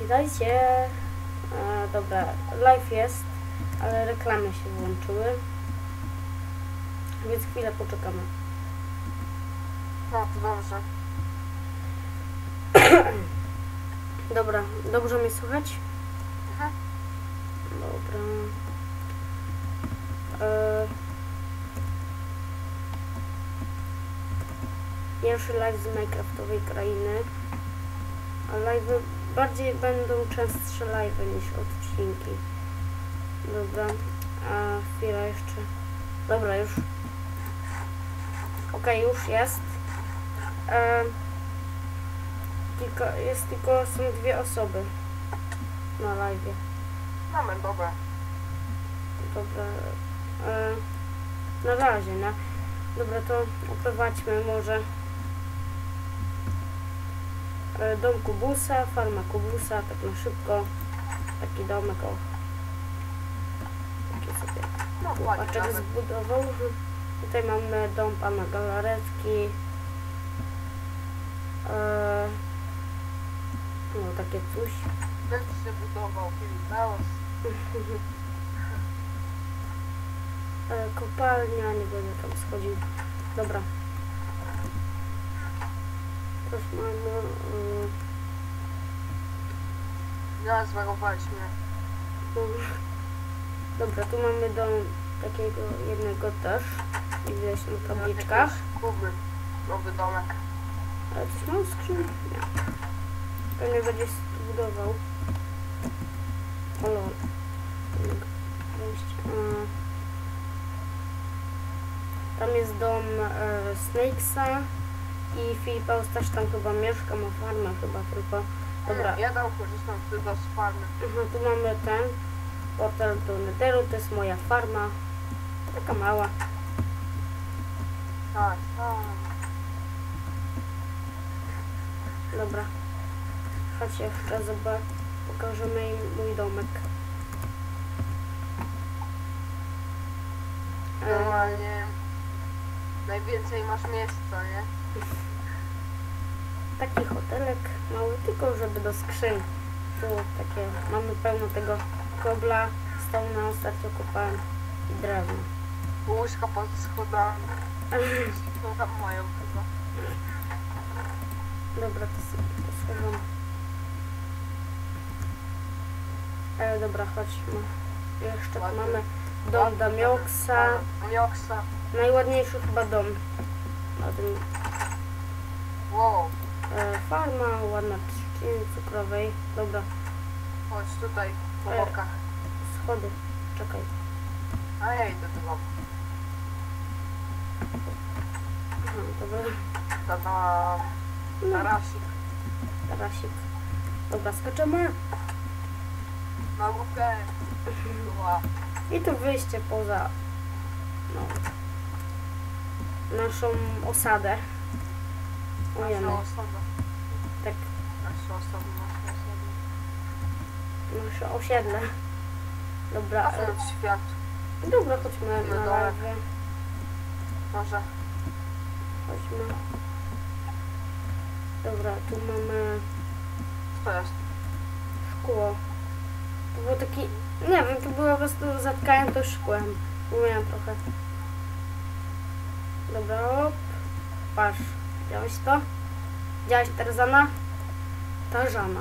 Witajcie. E, dobra, live jest, ale reklamy się włączyły. Więc chwilę poczekamy. To dobrze. Dobra, dobrze mnie słychać? Mhm. Dobra. E, pierwszy live z Minecraftowej krainy. A live'y bardziej będą częstsze live'y niż odcinki. Dobra. A chwila jeszcze. Dobra, już. Okej, już jest. E, tylko, jest tylko, są dwie osoby na live. Mamy, dobra. Dobra. E, na razie, no. Dobra, to oprowadźmy może dom Kubusa, farma Kubusa, tak na szybko. Taki domek, o. Taki sobie No, chłopaczek zbudował. Tutaj mamy dom pana Galaretki. E, no, takie coś. Ten się budował Filip. E, kopalnia, nie będę tam schodził. Dobra. Teraz mamy... mnie. no, Dobra, tu mamy dom takiego jednego też. Widać na tabliczkach. Kuby. Nowy domek. Ale coś mam w skrzyni? Nie. Pewnie będzie budował. O lol. E, Tam jest dom e, Snakesa i Filipaus też tam chyba mieszka, ma farmę chyba tylko. Dobra, Ja tam korzystam tylko z farmy. Aha, tu mamy ten portal do Netheru, to jest moja farma. Taka mała. Tak, tak. Dobra. Chodź jeszcze zobacz. Pokażemy im mój domek. Normalnie najwięcej masz miejsca, nie? taki hotelek mały, tylko żeby do skrzyń. Tu takie, mamy pełno tego kobla, stona, ostatnio kopałem i drewno. Łóżka pod schodami. Co tam mają chyba? Dobra, to sobie schowam. E, dobra, chodźmy. Jeszcze mamy dom Damioksa. Mioksa. Najładniejszy chyba dom. Na tym Wow. E, farma, ładna trzciny cukrowej. Dobra, Chodź tutaj, po E. bokach. schody. Czekaj. A ja idę do domu. Aha, dobra. Tata. No, Tarasik. tarasik. Dobra, skaczemy. Na górkę. I tu wyjście poza no, naszą osadę. Osoba. tak, nasze osiedle. Dobra, świat. dobra, chodźmy Na live. Może. Chodźmy. Dobra, tu mamy Co to jest? szkło. To był taki, nie wiem, to było po prostu zatkałem to szkłem. Umiem trochę. Dobra, op. Patrz, widziałeś to? Widziałeś Tarzana? Tarzana.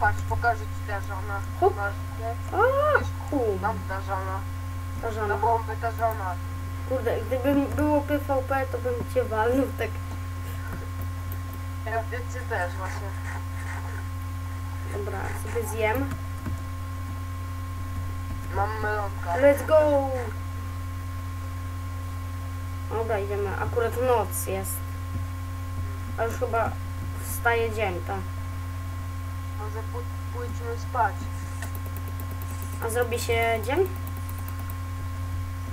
Patrz, pokażę ci Tarzana. Hop. Masz, nie? A, kum. Mam Tarzana. Na Tarzana. bomby Tarzana. Kurde, gdybym było PvP, to bym cię walnął tak. Ja wiecie też właśnie. Dobra, sobie zjem. Mam melonka. Let's go! Dobra, idziemy. Akurat noc jest. A już chyba wstaje dzień, tak. Może pój- pójdźmy spać. A zrobi się dzień?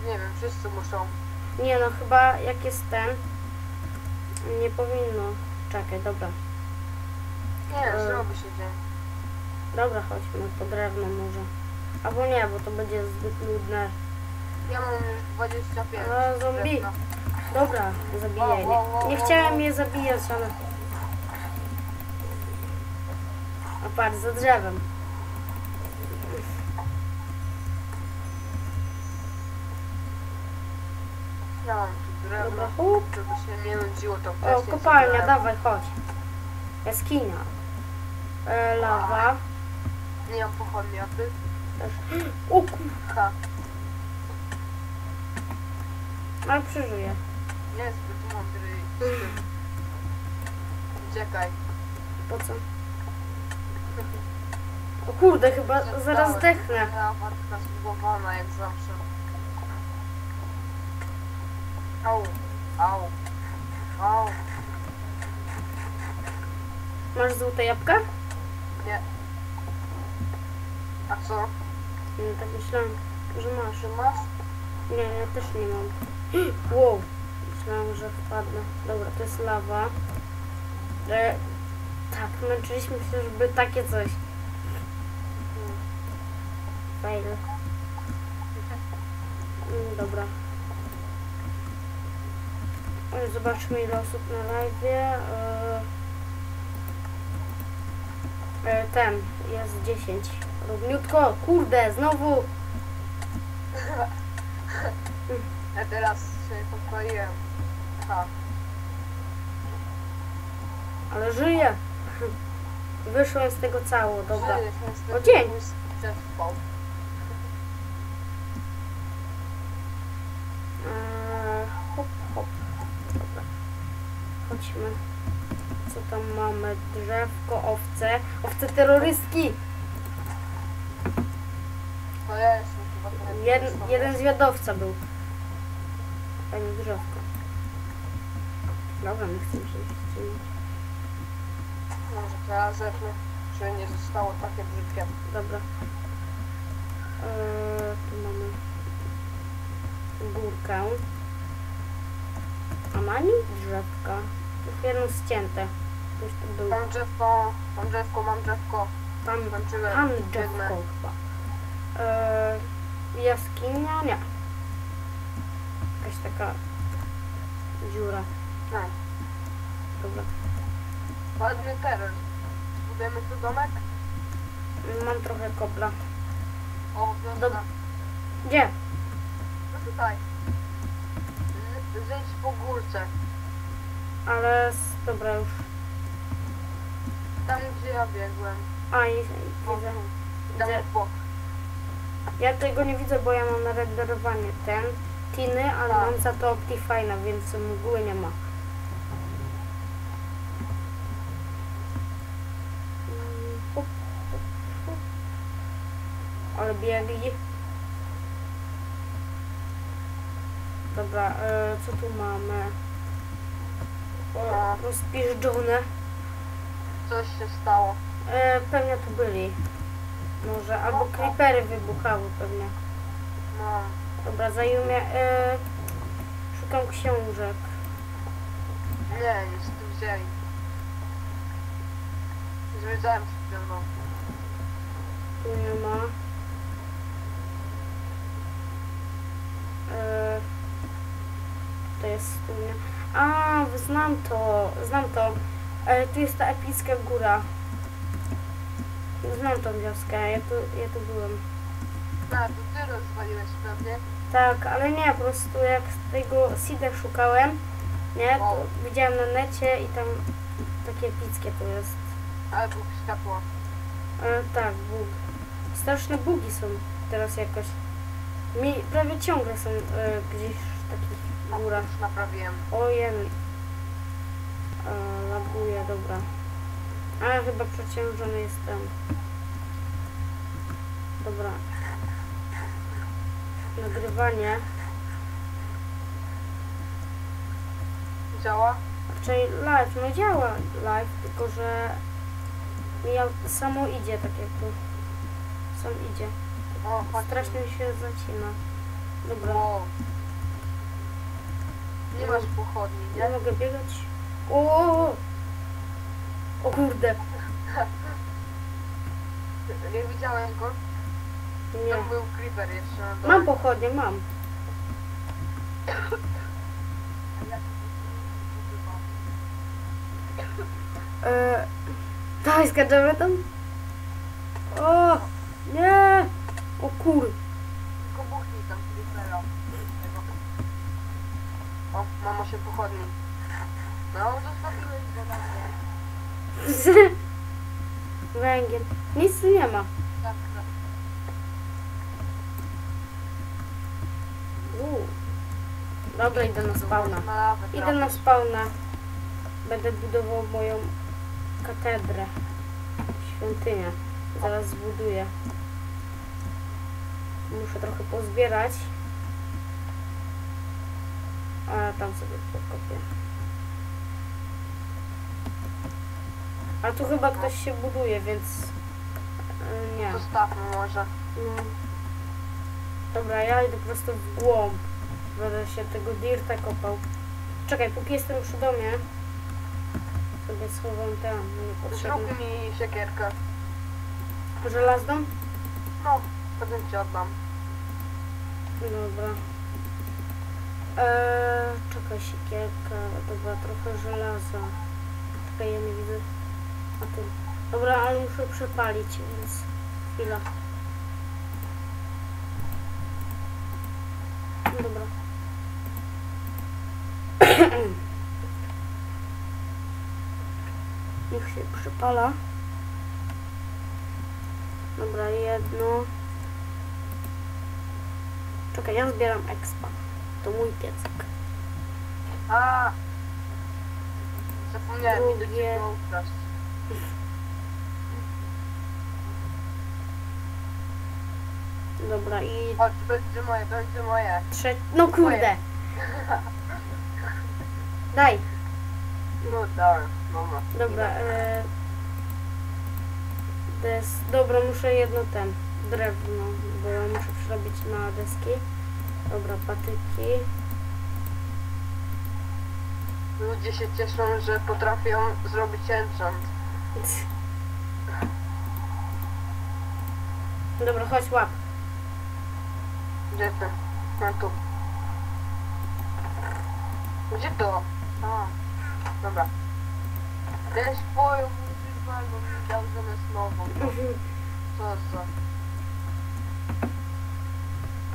Nie wiem, wszyscy muszą. Nie no, chyba jak jest ten, nie powinno. Czekaj, dobra. Nie, E. zrobi się dzień. Dobra, chodźmy po drewno może. Albo nie, bo to będzie zbyt nudne. Ja mam już 25. A, zombie. drewna. Dobra, zabijaj. Nie, nie chciałem je zabijać, ale... A patrz, za drzewem. Mam tu Dobra, drewno, hup. żeby się nie nudziło to O, wcześniej kopalnia, dawaj, chodź. Jaskinia. E, lawa. Nie mam pochodni, a ty? Też. O kur... Tak. Ale przeżyję. Niezbyt mądry. Uciekaj. Po co? O kurde, chyba zaraz Zadałem. zdechnę. Ja wartka zbugowana jak zawsze. Au, au, au. Masz złote jabłka? Nie. A co? Nie, tak myślałam, że masz. Czy masz? Nie, ja też nie mam. Wow, myślałam, że wpadnę. Dobra, to jest lawa. E, tak, męczyliśmy się, żeby takie coś. Fail. Mm, Dobra. Zobaczmy ile osób na live. E, e, ten, jest 10. Równiutko, kurde, znowu. Ja teraz się pokoiłem. Ha. Ale żyję. Wyszłem z tego cało, dobra. Żyjesz, O, dzień. Eee, hop, hop. Dobra. Chodźmy. Co tam mamy? Drzewko, owce. Owce terrorystki. To ja jestem chyba Jed, jeden zwiadowca był. Pani drzewko. Dobra, nie chcę się wstrzymać. Może to ja zepnę, czy nie zostało takie brzydkie. Dobra. Eee, tu mamy górkę. A ma nic drzewka. Jedno ścięte. Ktoś tu był. Mam drzewko, mam drzewko, mam drzewko. Pan Biegnę. drzewko chyba. Eee, jaskinia? Nie. Jakaś taka dziura. No, Dobra. ładny teren. Budujemy tu domek? Mam trochę kobla. O. Dobra. Gdzie? No tutaj. Z- Zejdź po górce. Ale dobra już. Tam, gdzie ja biegłem. A, i, O, widzę. Tam Widzę. Ja tego nie widzę, bo ja mam na renderowanie ten tiny, ale Tak. mam za to Optifine'a, więc mgły nie ma. Ale biegli. Dobra, e, co tu mamy? O, No. rozpiżdżone. Coś się stało. E, pewnie tu byli. Może, albo creepery wybuchały pewnie. No. Dobra, zajmie. E, szukam książek. Nie, nic tu wzięli. Zwiedzałem przed no. Tu nie ma. E, to jest studnia. A, znam to, znam to. E, tu jest ta epicka góra. Znam tą wioskę, ja tu, ja tu byłem. A, to ty rozwaliłeś pewnie. Tak, ale nie, po prostu jak z tego seeda szukałem, nie, to widziałem na necie i tam takie epickie to jest. Ale był światło. E, tak, bóg. Straszne bugi są teraz jakoś. Mi prawie ciągle są e, gdzieś w takich No, górach. już naprawiłem. Ojej. E, laguje, dobra. Ale chyba przeciążony jestem. Dobra. Nagrywanie. Działa? Czyli live, no działa live, tylko że mi samo idzie tak jak tu. Sam idzie. O. Strasznie się zacina. Dobra. Wow. Nie masz pochodni, Nie nie? mogę biegać. O! O kurde. Nie widziałem go. Nie. Tam był creeper jeszcze na dole. Mam pochodnie, mam. E, dawaj, skaczemy tam. O! Nie! O kur... Tylko buchnij tam creepera. O, mama się pochodni. No, zostawiłeś go na mnie. Węgiel. Nic tu nie ma. Tak, tak. Dobra, idę na spawna. Idę na spawna. Będę budował moją katedrę. Świątynię. Zaraz zbuduję. Muszę trochę pozbierać. A tam sobie pokopię. A tu chyba ktoś się buduje, więc e, nie. Zostawmy może. No. Dobra, ja idę po prostu w głąb. Będę się tego dirta kopał. Czekaj, póki jestem przy domie, sobie schowam tam. Zrób mi siekierkę. Żelazną? No, potem ci oddam. Dobra. Eee, czekaj, siekierka. Dobra, trochę żelaza. Czekaj, ja nie widzę. A tu. Dobra, ale muszę przepalić, więc chwila. Dobra. Niech się przepala. Dobra, jedno. Czekaj, ja zbieram expa. To mój piecek. A! Zapomniałem mi do ciebie ukraść. Dobra, i Chodź, będzie moje, będzie moje. trze... No kurde! Daj. No dar, dobra. Dobra, e... Des... Dobra, muszę jedno ten. Drewno, bo ja muszę przerobić na deski. Dobra, patyki. Ludzie się cieszą, że potrafią zrobić enchant. Dobra, chodź łap. Gdzie ty? No tu. Gdzie to? A, dobra. Ten swoją używalną mi dał zamiast nową. No, co za...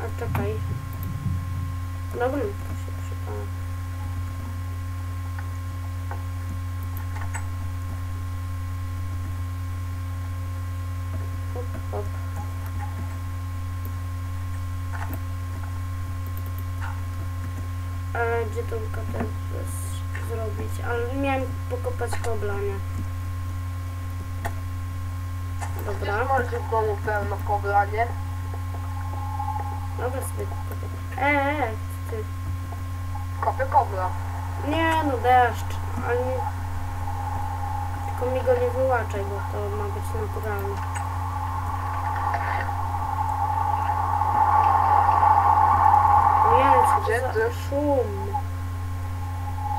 A czekaj. Dobra, pokopać kobla, nie? Dobra. Masz w domu pełno kobla, nie? Dobra kupię. Eee, ty. Kopię kobla. Nie no, deszcz. Ale nie... Tylko mi go nie wyłaczaj, bo to ma być naturalne. Ojej, co Gdzie to za szum.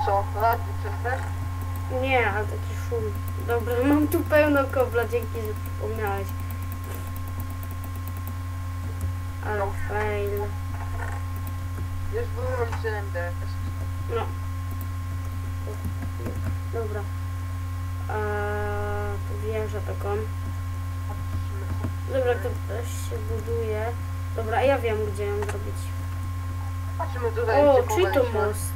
Co? Radzi przestań? Nie, ale taki szum. Dobra, mam tu pełno kobla, dzięki, że przypomniałeś. Ale No. fail. Już wyłączyłem deszcz. No. Dobra. Eee, tu wieżę taką. Dobra, to też się buduje. Dobra, ja wiem, gdzie ją zrobić. Tutaj, O, czyli to most.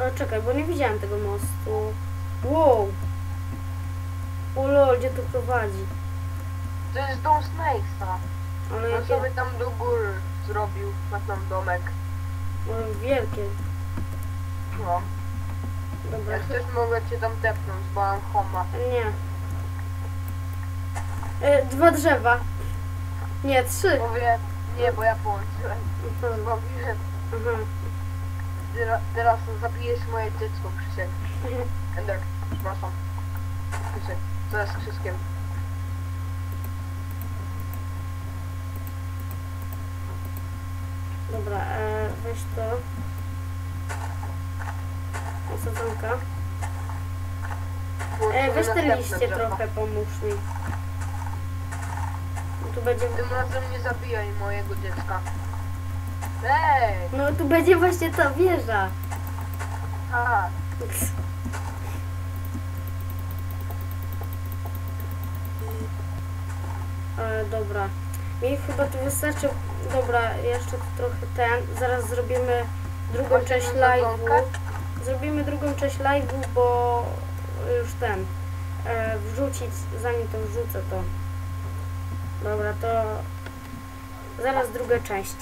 Ale czekaj, bo nie widziałem tego mostu. Wow. O lol, gdzie to prowadzi? To jest dom Snakesa. Ale On jakie sobie tam do góry zrobił na tam domek. o, wielkie. No. Dobra, Jak chcesz mogę cię tam tepnąć, bo mam homa. nie. E, dwa drzewa. Nie, trzy. Mówię, nie, bo ja połączyłem. Zrobiłem. aha. Teraz, teraz zabijesz moje dziecko, Krzysiek. Ender, przepraszam. Krzysiek, co jest? Dobra, e, weź to. Osadzonka. E, weź te liście trochę, pomóż mi. Tu będzie... Tym razem nie zabijaj mojego dziecka. Ej! No tu będzie właśnie ta wieża. Ha! dobra. Mi chyba tu wystarczy. Dobra, jeszcze tu trochę ten. Zaraz zrobimy drugą część live'u. Zrobimy drugą część live'u, bo już ten. E, wrzucić, zanim to wrzucę to. Dobra, to zaraz druga część.